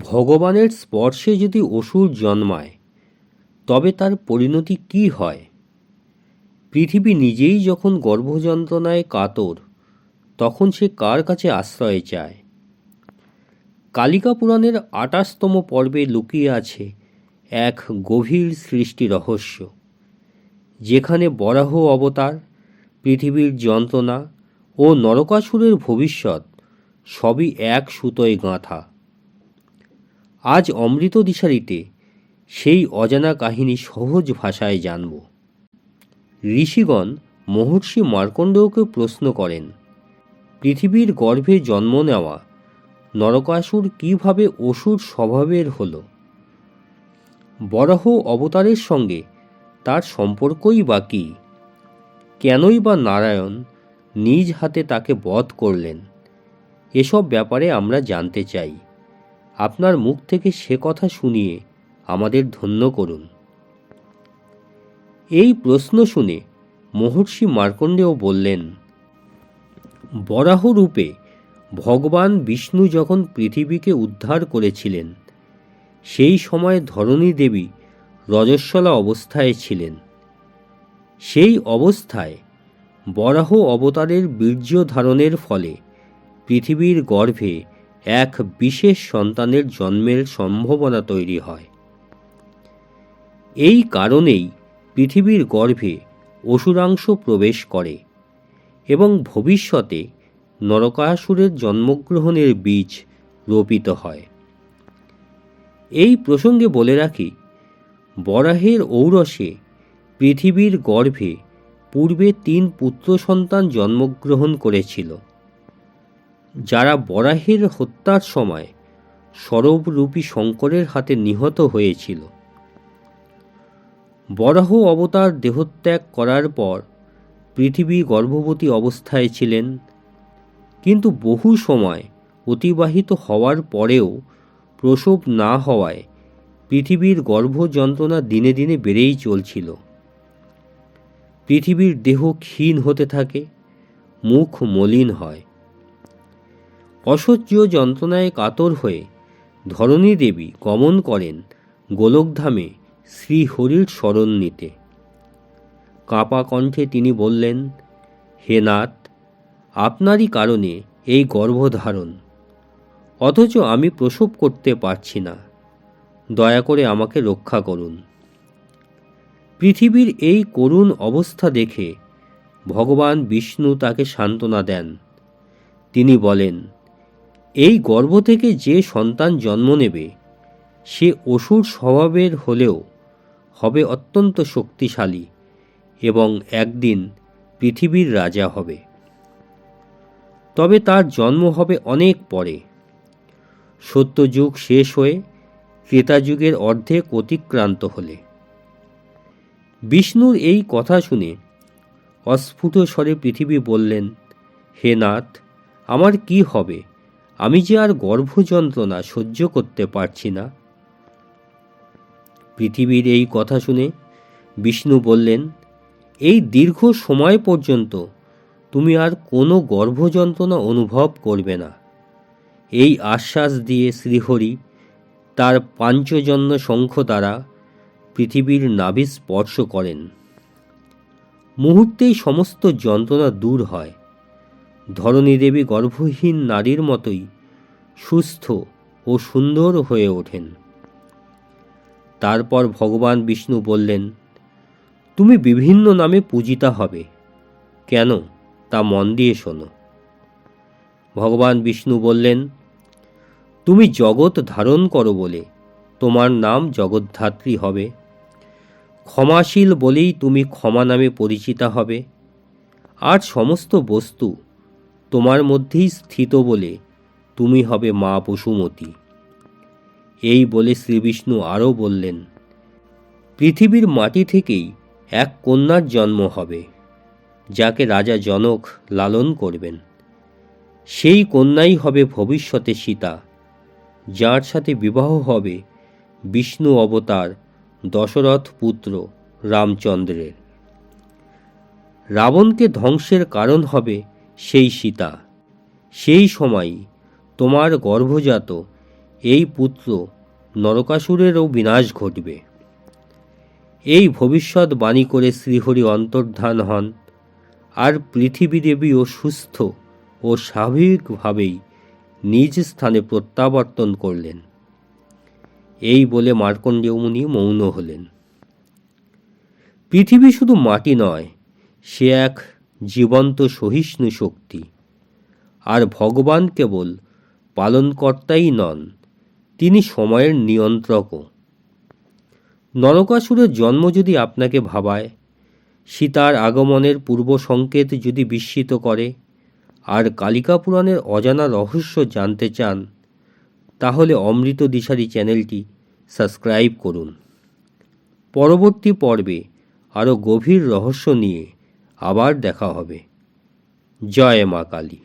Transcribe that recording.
ভগবানের স্পর্শে যদি অসুর জন্মায়, তবে তার পরিণতি কি হয়? পৃথিবী নিজেই যখন গর্ভযন্ত্রণায় কাতর, তখন সে কার কাছে আশ্রয় চায়? কালিকা পুরাণের আটাশতম পর্বে লুকিয়ে আছে এক গভীর সৃষ্টি রহস্য, যেখানে বরাহ অবতার, পৃথিবীর যন্ত্রণা ও নরকাসুরের ভবিষ্যৎ সবই এক সুতোয় গাঁথা। আজ অমৃত দিশারিতে সেই অজানা কাহিনী সহজ ভাষায় জানব। ঋষিগণ মহর্ষি মার্কণ্ডকে প্রশ্ন করেন, পৃথিবীর গর্ভে জন্ম নেওয়া নরকাসুর কীভাবে অসুর স্বভাবের হল? বরাহ অবতারের সঙ্গে তার সম্পর্কই বা কী? কেনই বা নারায়ণ নিজ হাতে তাকে বধ করলেন? এসব ব্যাপারে আমরা জানতে চাই। আপনার মুখ থেকে সে কথা শুনিয়ে আমাদের ধন্য করুন। এই প্রশ্ন শুনে মহর্ষি মার্কণ্ডেয় বললেন বরাহ রূপে ভগবান বিষ্ণু যখন পৃথিবীকে উদ্ধার করেছিলেন, সেই সময় ধরণী দেবী রজস্বলা অবস্থায় ছিলেন। সেই অবস্থায় বরাহ অবতারের বীর্য ধারণের ফলে পৃথিবীর গর্ভে এক বিশেষ সন্তানের জন্মের সম্ভাবনা তৈরি হয়। এই কারণেই পৃথিবীর গর্ভে অসুরাংশ প্রবেশ করে এবং ভবিষ্যতে নরকাসুরের জন্মগ্রহণের বীজ রোপিত হয়। এই প্রসঙ্গে বলে রাখি, বরাহের ঔরসে পৃথিবীর গর্ভে পূর্বে তিন পুত্র সন্তান জন্মগ্রহণ করেছিল। যারা বরাহের হত্যার সময় সরবরূপী শঙ্করের হাতে নিহত হয়েছিল। বরাহ অবতার দেহত্যাগ করার পর পৃথিবী গর্ভবতী অবস্থায় ছিলেন, কিন্তু বহু সময় অতিবাহিত হওয়ার পরেও প্রসব না হওয়ায় পৃথিবীর গর্ভ যন্ত্রণা দিনে দিনে বেড়েই চলছিল। পৃথিবীর দেহ ক্ষীণ হতে থাকে, মুখ মলিন হয়। অসহ্য যন্ত্রণায় কাতর হয়ে ধরণী দেবী গমন করেন গোলকধামে শ্রীহরির স্মরণ নিতে। কাঁপা কণ্ঠে তিনি বললেন, হে নাথ, আপনারই কারণে এই গর্ভধারণ। অথচ আমি প্রসব করতে পারছি না। দয়া করে আমাকে রক্ষা করুন। পৃথিবীর এই করুণ অবস্থা দেখে ভগবান বিষ্ণু তাকে সান্ত্বনা দেন। তিনি বলেন এই গর্ভ থেকে যে সন্তান জন্ম নেবে, সে অসুর স্বভাবের হলেও হবে অত্যন্ত শক্তিশালী এবং একদিন পৃথিবীর রাজা হবে। তবে তার জন্ম হবে অনেক পরে। সত্যযুগ শেষ হয়ে ত্রেতাযুগের অর্ধেক অতিক্রান্ত হলে। বিষ্ণুর এই কথা শুনে অস্ফুট স্বরে পৃথিবী বললেন, হে নাথ, আমার কি হবে? আমি যে আর গর্ভযন্ত্রণা সহ্য করতে পারছি না। পৃথিবীর এই কথা শুনে বিষ্ণু বললেন, এই দীর্ঘ সময় পর্যন্ত তুমি আর কোনো গর্ভযন্ত্রণা অনুভব করবে না। এই আশ্বাস দিয়ে শ্রীহরি তার পাঞ্চজন্য শঙ্খ দ্বারা পৃথিবীর নাভি স্পর্শ করেন। মুহূর্তেই সমস্ত যন্ত্রণা দূর হয়। ধরণী দেবী গর্ভহীন নারীর মতোই সুস্থ ও সুন্দর হয়ে ওঠেন। তারপর ভগবান বিষ্ণু বললেন, তুমি বিভিন্ন নামে পূজিতা হবে। কেন? তা মন দিয়ে শোনো। ভগবান বিষ্ণু বললেন, তুমি জগৎ ধারণ করো বলে তোমার নাম জগদ্ধাত্রী হবে। ক্ষমাশীল বলেই তুমি ক্ষমা নামে পরিচিতা হবে। আর সমস্ত বস্তু তোমার মধ্যেই স্থিত বলে তুমি হবে মা বসুমতী। এই বলে শ্রীবিষ্ণু আরও বললেন, পৃথিবীর মাটি থেকেই এক কন্যার জন্ম হবে, যাকে রাজা জনক লালন করবেন। সেই কন্যাই হবে ভবিষ্যতে সীতা, যার সাথে বিবাহ হবে বিষ্ণু অবতার দশরথ পুত্র রামচন্দ্রের। রাবণকে ধ্বংসের কারণ হবে সেই সীতা। সেই সময়ই তোমার গর্ভজাত এই পুত্র নরকাসুরেরও বিনাশ ঘটবে। এই ভবিষ্যৎ বাণী করে শ্রীহরি অন্তর্ধান হন আর পৃথিবী দেবীও সুস্থ ও স্বাভাবিকভাবেই নিজ স্থানে প্রত্যাবর্তন করলেন। এই বলে মার্কণ্ডেয় মুনি মৌন হলেন। পৃথিবী শুধু মাটি নয়, সে এক জীবন্ত সহিষ্ণু শক্তি। আর ভগবান কেবল পালনকর্তাই নন, তিনি সময়ের নিয়ন্ত্রকও। নরকাসুরের জন্ম যদি আপনাকে ভাবায়, সীতার আগমনের পূর্ব সংকেত যদি বিস্মিত করে, আর কালিকা পুরাণের অজানা রহস্য জানতে চান, তাহলে অমৃত দিশারি চ্যানেলটি সাবস্ক্রাইব করুন। পরবর্তী পর্বে আরও গভীর রহস্য নিয়ে আবার দেখা হবে। জয় মা কালী।